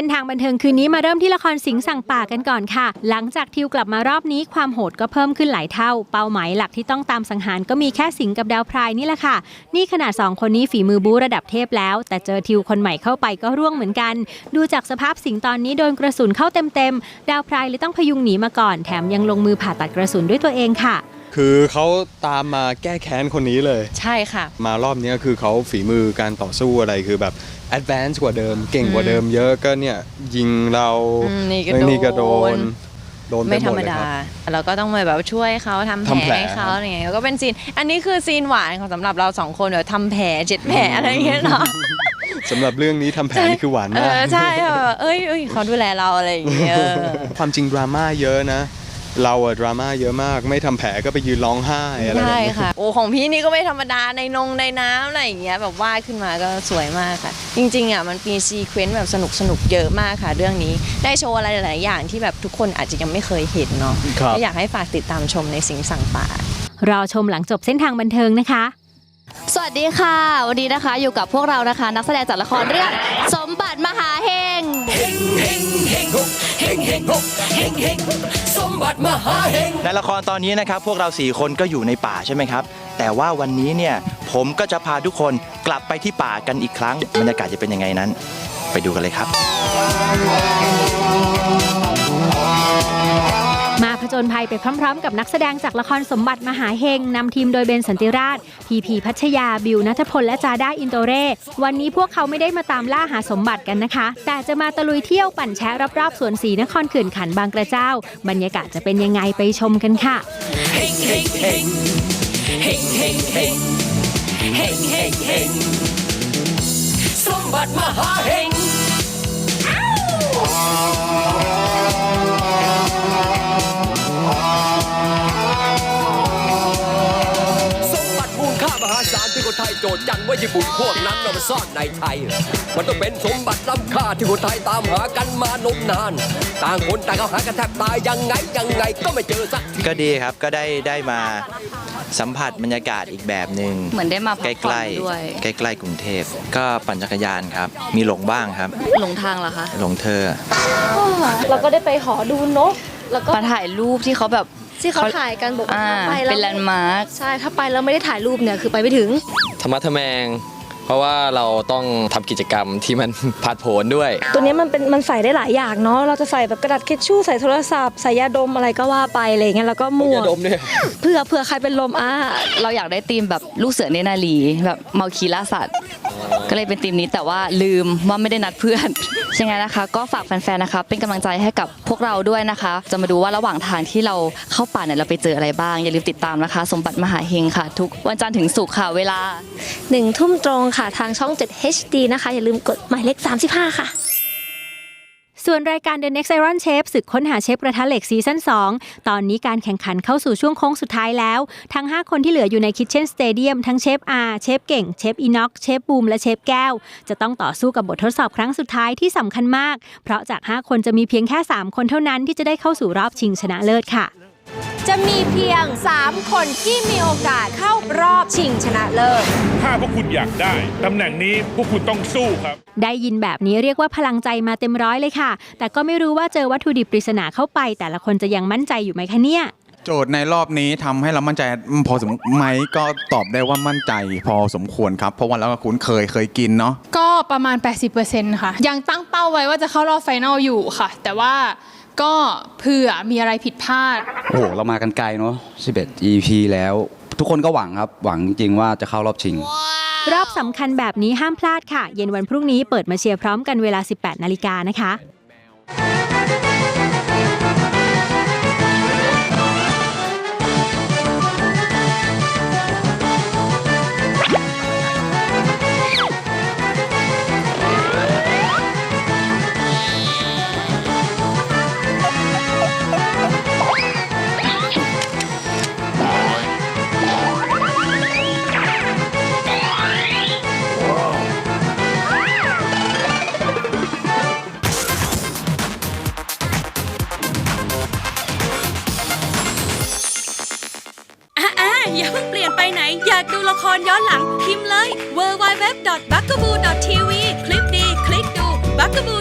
ส้นทางบันเทิงคืนนี้มาเริ่มที่ละครสิงสั่งป่ากันก่อนค่ะ หลังจากทิวกลับมารอบนี้ความโหดก็เพิ่มขึ้นหลายเท่า เป้าหมายหลักที่ต้องตามสังหารก็มีแค่สิงกับดาวพรายนี่แหละค่ะ นี่ขนาดสองคนนี้ฝีมือบู๊ระดับเทพแล้ว แต่เจอทิวคนใหม่เข้าไปก็ร่วงเหมือนกัน ดูจากสภาพสิงตอนนี้โดนกระสุนเข้าเต็มๆ ดาวพรายเลยต้องพยุงหนีมาก่อน แถมยังลงมือผ่าตัดกระสุนด้วยตัวเองค่ะ คือเขาตามมาแก้แค้นคนนี้เลย ใช่ค่ะ มารอบนี้คือเขาฝีมือการต่อสู้อะไรคือแบบแอดวานซ์กว่าเดิม เก่งกว่าเดิมเยอะก็เนี่ย ยิงเราอืมนี่ก็เรื่องนี้ก็โดโดนนโดนปไม่ธรหรมเลยดา ครับ เราก็ต้องมาแบบช่วยเขาทำแผลทำแผลให้เขาอะไรเงี้ยก็เป็นซีน อันนี้คือซีนหวานของสำหรับเราสองคนเดี๋ยวทำแผลเจ็ดแผลอะไรอย่างเงี้ยเนาะสำหรับเรื่องนี้ทำแผนนี่คือหวานเอมาก อใช่แบบเอ้ยเอ้ยเขาดูแลเราอะไรอย่างเงี้ยเออ ความจริงดราม่าเยอะนะ เราอะดราม่าเยอะมาก ไม่ทำแผลก็ไปยืนร้องไห้อะไรแบบใช่นี้ ค่ะ โอ้ของพี่นี่ก็ไม่ธรรมดาในนงในน้ำอะไรอย่างเงี้ยแบบว่ายขึ้นมาก็สวยมากค่ะ จริงๆอะมันมีซีเควนต์แบบสนุกสนุกๆเยอะมากค่ะ เรื่องนี้ได้โชว์อะไรหลายๆอย่างที่แบบทุกคนอาจจะยังไม่เคยเห็นเนาะครับ ก็อยากให้ฝากติดตามชมในสิงห์สั่งป่า รอชมหลังจบเส้นทางบันเทิงนะคะ สวัสดีค่ะ วันนี้นะคะอยู่กับพวกเรานะคะ นักแสดงจากละครเรื่องสมบัติมหาเฮง ในละครตอนนี้นะครับพวกเราสี่คนก็อยู่ในป่าใช่ไหมครับ แต่ว่าวันนี้เนี่ยผมก็จะพาทุกคนกลับไปที่ป่ากันอีกครั้งบรรยากาศจะเป็นยังไงนั้น ไปดูกันเลยครับ ญภัยไปพร้อมๆ กับนักแสดงจากละครสมบัติมหาเฮงนำทีมโดยเบนสันติราช พีพีพัชยา บิวนัทพล และจาด้าอินโตเร่ วันนี้พวกเขาไม่ได้มาตามล่าหาสมบัติกันนะคะ แต่จะมาตะลุยเที่ยวปั่นแชรรอบๆสวนสีนครเขื่อนขันบางกระเจ้า บรรยากาศจะเป็นยังไงไปชมกันค่ะส โจทย์จันว่าญี่ปุ่นพวกนั้นเรามาซ่อนในไทย มันต้องเป็นสมบัติล้ำค่าที่คนไทยตามหากันมานมนาน ต่างคนต่างเขาหากันแทบตายยังไงยังไงก็ไม่เจอสักทีก็ดีครับก็ได้ได้มาสัมผัสบรรยากาศอีกแบบหนึ่งเหมือนได้มาใกพัล้กใกผ่อล้นด้วย ใกล้ใกล้ๆกรุงเทพก็ปั่นจักรยานครับ มีหลงบ้างครับ หลงทางเหรอคะ หลงเธอเราก็ได้ไปหอดูนก แล้วก็มาถ่ายรูปที่เขาแบบ ที่เขาถ่ายกันบอกว่าอ่าถ้าไปแล้วเป็นแลนด์มาร์ค ใช่ถ้าไปแล้วไม่ได้ถ่ายรูปเนี่ยคือไปไม่ถึง ธรรมะทะแมง เพราะว่าเราต้องทำกิจกรรมที่มัน ผาดโผนด้วย ตัวเนี้ยมันเป็นมันใส่ได้หลายอย่างเนาะเราจะใส่แบบกระดาษทิชชู่ใส่โทรศัพท์ใส่ยาดมอะไรก็ว่าไปอะไรอย่างเงี้ยแล้วก็หมวกยาดมด้วยเผื่อเผื่อใครเป็นลมอ่าเราอยากได้ธีมแบบลูกเสือเนนารีแบบเมาคีล่าสัตว์ ก็เลยเป็นธีมนี้แต่ว่าลืมว่าไม่ได้นัดเพื่อน ยังไงนะคะก็ฝากแฟนๆนะคะเป็นกำลังใจให้กับพวกเราด้วยนะคะ จะมาดูว่าระหว่างทางที่เราเข้าป่าเนี่ยเราไปเจออะไรบ้าง อย่าลืมติดตามนะคะ สมบัติมหาเฮงค่ะ ทุกวันจันทร์ถึงศุกร์ค่ะเวลา หนึ่งทุ่มตรงค่ะทางช่อง 7 HD นะคะ อย่าลืมกดหมายเลข 35 ค่ะ ส่วนรายการ The Next Iron Chef ศึกค้นหาเชฟกระทะเหล็กซีซั่น2 ตอนนี้การแข่งขันเข้าสู่ช่วงโค้งสุดท้ายแล้ว ทั้ง 5 คนที่เหลืออยู่ในคิทเช่นสเตเดียมทั้งเชฟอาเชฟเก่ง เชฟอีน็อกเชฟบูมและเชฟแก้ว จะต้องต่อสู้กับบททดสอบครั้งสุดท้ายที่สำคัญมาก เพราะจาก 5 คนจะมีเพียงแค่ 3 คนเท่านั้นที่จะได้เข้าสู่รอบชิงชนะเลิศค่ะ จะมีเพียง 3 คนที่มีโอกาสเข้ารอบชิงชนะเลิศ ถ้าพวกคุณอยากได้ตำแหน่งนี้พวกคุณต้องสู้ครับ ได้ยินแบบนี้เรียกว่าพลังใจมาเต็มร้อยเลยค่ะ แต่ก็ไม่รู้ว่าเจอวัตถุดิบปริศนาเข้าไป แต่ละคนจะยังมั่นใจอยู่ไหมคะเนี่ย โจทย์ในรอบนี้ทำให้เรามั่นใจพอสมไหมก็ตอบได้ว่ามั่นใจพอสมควรครับ เพราะว่าเราก็คุ้นเคยเคยกินเนาะก็ประมาณ 80%ค่ะ ยังตั้งเป้าไว้ว่าจะเข้ารอบไฟนอลอยู่ค่ะ แต่ว่า ก็เผื่อมีอะไรผิดพลาด โอ้โหเรามากันไกลเนาะ11 EP แล้ว ทุกคนก็หวังครับ หวังจริงๆว่าจะเข้ารอบชิง รอบสำคัญแบบนี้ห้ามพลาดค่ะ เย็นวันพรุ่งนี้เปิดมาเชียร์พร้อมกันเวลา 18 นาฬิกานะคะ ไหน อยากดูละครย้อนหลัง พิมพ์เลย w w w b u g a b o o t v คลิปดี คลิกดู b u g a b o o